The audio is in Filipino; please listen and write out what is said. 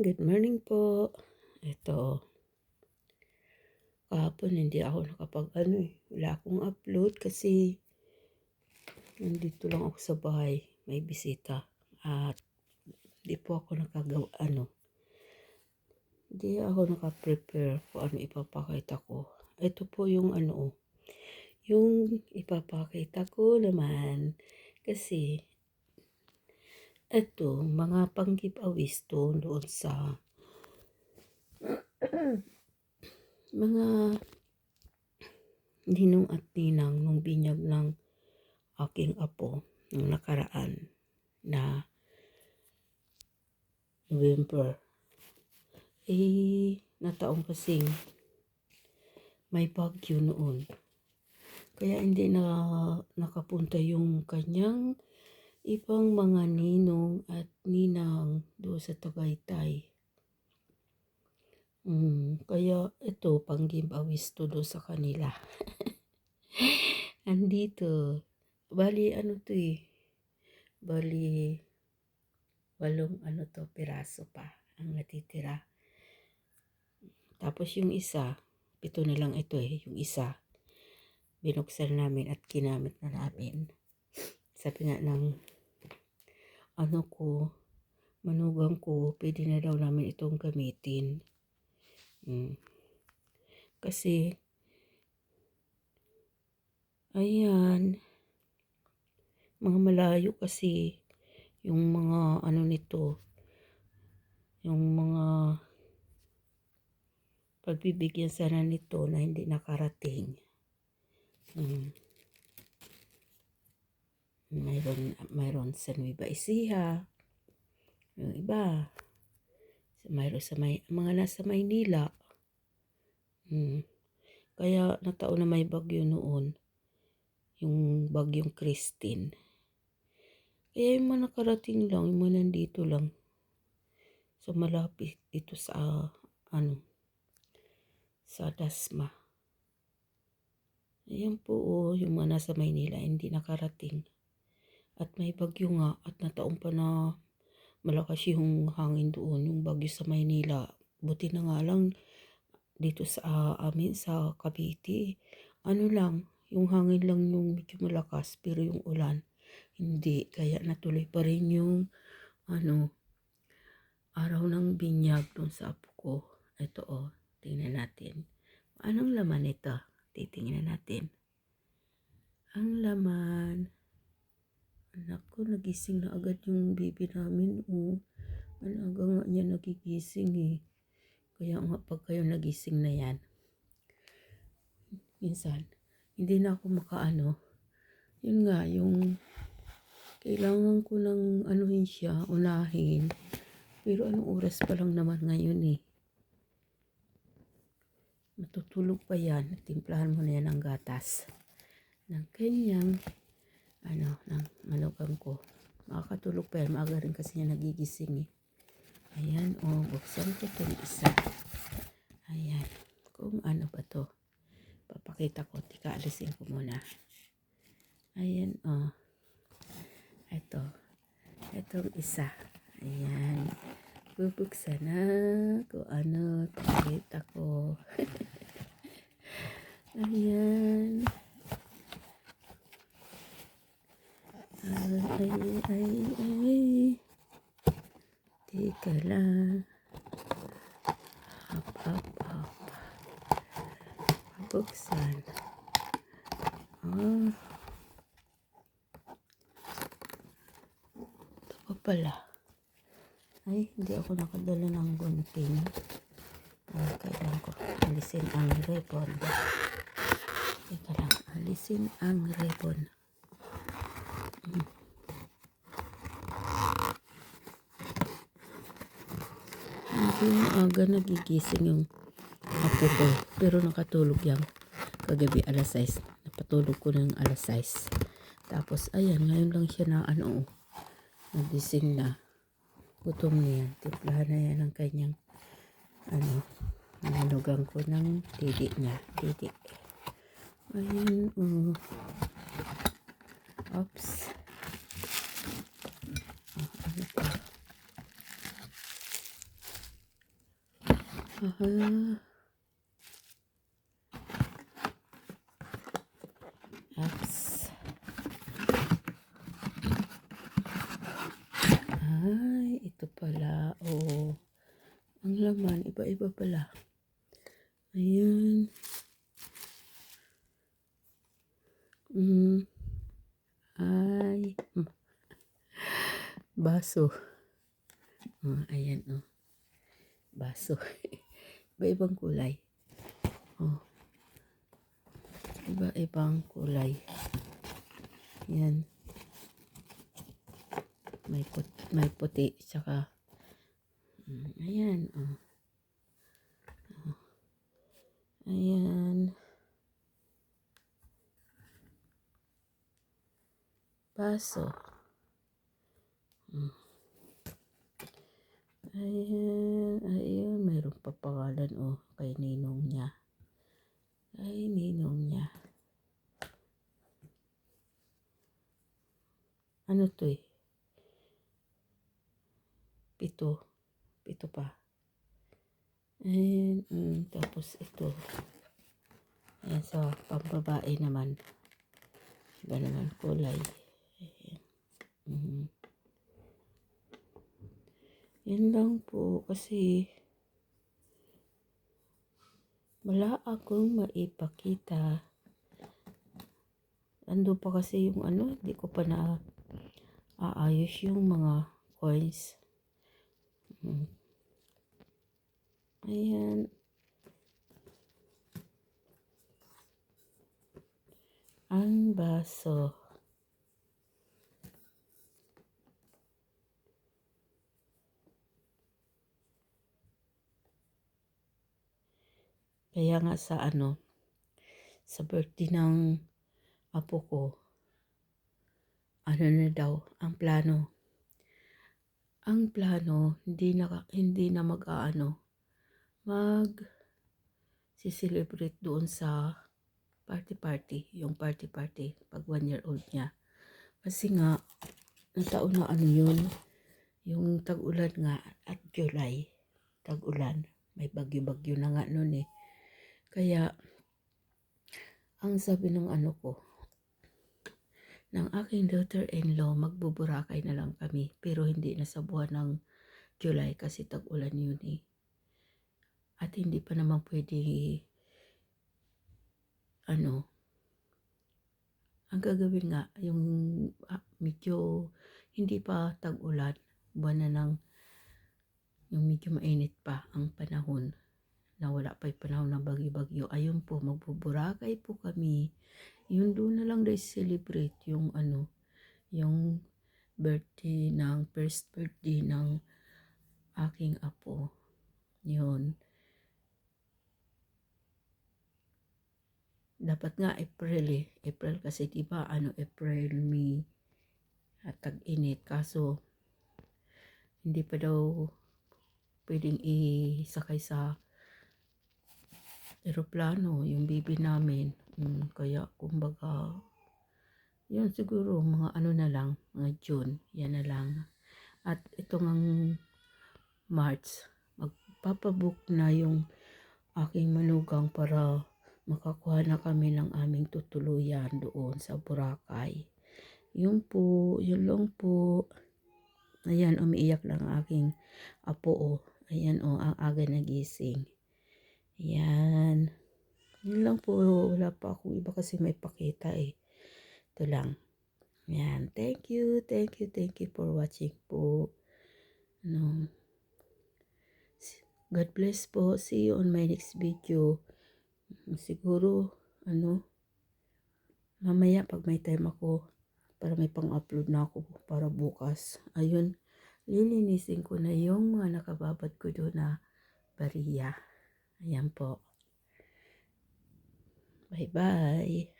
good morning po. Ito, kahapon hindi ako nakapag ano eh, wala akong upload kasi nandito lang ako sa bahay, may bisita. At hindi po ako nakagawa ano. Hindi ako nakaprepare kung ano ipapakita ko. Ito po yung ano yung ipapakita ko naman kasi ito, mga pang giveaways to doon sa mga ninong at ninang nung binyag ng aking apo nung nakaraan na November. Eh, nataong kasing may bagyo noon. Kaya hindi na nakapunta yung kanyang ibang mga ninong at ninang do sa Tagaytay. Mm, kaya ito pang giveaways to do sa kanila. Andito. Bali ano to eh. Bali walong ano to piraso pa ang natitira. Tapos yung isa, pito na lang ito eh, yung isa binuksan namin at kinamit na namin sabi nga ng ano ko, manugang ko, pwede na daw namin itong gamitin. Hmm. Kasi, ayan, mga malayo kasi yung mga ano nito, yung mga pagbibigyan sana nito na hindi nakarating. Hmm mayroon, mayroon sa Nueva Ecija, yung iba, mayroon sa may, mga nasa Maynila. Hmm. Kaya nataon na may bagyo noon, yung bagyong Christine. Kaya yung mga nakarating lang, yung mga nandito lang. So malapit ito sa, uh, ano, sa Dasma. Ayan po, oh, yung mga nasa Maynila, hindi nakarating. At may bagyo nga at nataon pa na malakas yung hangin doon, yung bagyo sa Maynila. Buti na nga lang dito sa uh, amin sa Cavite. Ano lang, yung hangin lang yung medyo malakas pero yung ulan hindi. Kaya natuloy pa rin yung ano, araw ng binyag doon sa apo ko. Ito oh, tingnan natin. Anong laman ito? Titingnan natin. Ang laman, Anak ko, nagising na agad yung baby namin. Oh. Alaga nga niya nagigising eh. Kaya nga pag kayo nagising na yan, minsan, hindi na ako makaano. Yun nga, yung kailangan ko nang anuhin siya, unahin. Pero anong oras pa lang naman ngayon eh. Matutulog pa yan. Timplahan mo na yan ng gatas. Ng kanyang ano, ng manugang ko. Makakatulog pa yan. Maaga rin kasi niya nagigising eh. Ayan, o. Oh, buksan ko itong isa. Ayan. Kung ano ba to. Papakita ko. Tika, alisin ko muna. Ayan, o. Oh. Ito. Itong isa. Ayan. Bubuksan na kung ano. Pakita ko. Ayan. Ay, ay, ay. Teka lang. Hap, hap, hap. Buksan. Ah. Ito pa pala. Ay, hindi ako nakadala ng gunting. Ay, kailangan ko alisin ang ribbon. Teka lang, alisin ang ribbon. Hindi aga nagigising yung apo ko. Pero nakatulog yan. Kagabi alas 6. Napatulog ko ng alas 6. Tapos ayan, ngayon lang siya na ano, nagising na. Gutom na yan. Timplahan na yan ng kanyang ano, nanugang ko ng didi niya. Didi. Ayan, oh. Oops. Aha. Apps. Ay, ito pala. Oo. Ang laman, iba-iba pala. Ayan. Mm. Ay. Baso. Oh, ayan, oh. Baso. Iba-ibang kulay. Oh. Iba-ibang kulay. Yan. May puti, may puti, tsaka, mm, ayan, oh. Oh. Ayan. Baso. Ayan, ayan, mayroon pa pangalan, oh, kay ninong niya. Kay ninong niya. Ano to eh? Pito. Pito pa. Ayan, mm, tapos ito. Ayan, sa pambabae naman. Iba naman kulay. Ayan. Mhm. Yan lang po kasi wala akong maipakita. Ando pa kasi yung ano, hindi ko pa na aayos yung mga coins. Mm. Ayan. Ang baso. Kaya nga sa ano, sa birthday ng apo ko, ano na daw, ang plano. Ang plano, hindi na, hindi na mag-aano, mag si-celebrate doon sa party-party, yung party-party, pag one year old niya. Kasi nga, nataon na ano yun, yung tag-ulan nga at July, tag-ulan, may bagyo-bagyo na nga noon eh. Kaya, ang sabi ng ano ko, ng aking daughter-in-law, magbuburakay na lang kami. Pero hindi na sa buwan ng July kasi tag-ulan yun eh. At hindi pa naman pwede, ano, ang gagawin nga, yung ah, medyo hindi pa tag-ulan, buwan na ng, yung medyo mainit pa ang panahon na wala pa yung panahon ng bagyo-bagyo. Ayun po, magbuburakay po kami. Yun doon na lang guys celebrate yung ano, yung birthday ng, first birthday ng aking apo. Yun. Dapat nga April eh. April kasi di ba ano April, May, at tag-init. Kaso, hindi pa daw pwedeng isakay sa eroplano, yung baby namin. Mm, kaya, kumbaga, yun siguro, mga ano na lang, mga June, yan na lang. At ito ngang March, magpapabook na yung aking manugang para makakuha na kami ng aming tutuluyan doon sa Boracay. Yun po, yun lang po. Ayan, umiiyak lang ang aking apo, oh. Ayan, oh, ang aga nagising. Ayan. Yun lang po, wala pa akong iba kasi may pakita eh. Ito lang. Ayan, thank you, thank you, thank you for watching po. Ano, God bless po. See you on my next video. Siguro, ano, mamaya pag may time ako, para may pang-upload na ako para bukas. Ayun, lilinisin ko na yung mga nakababad ko doon na bariya. Ayan po. Bye-bye.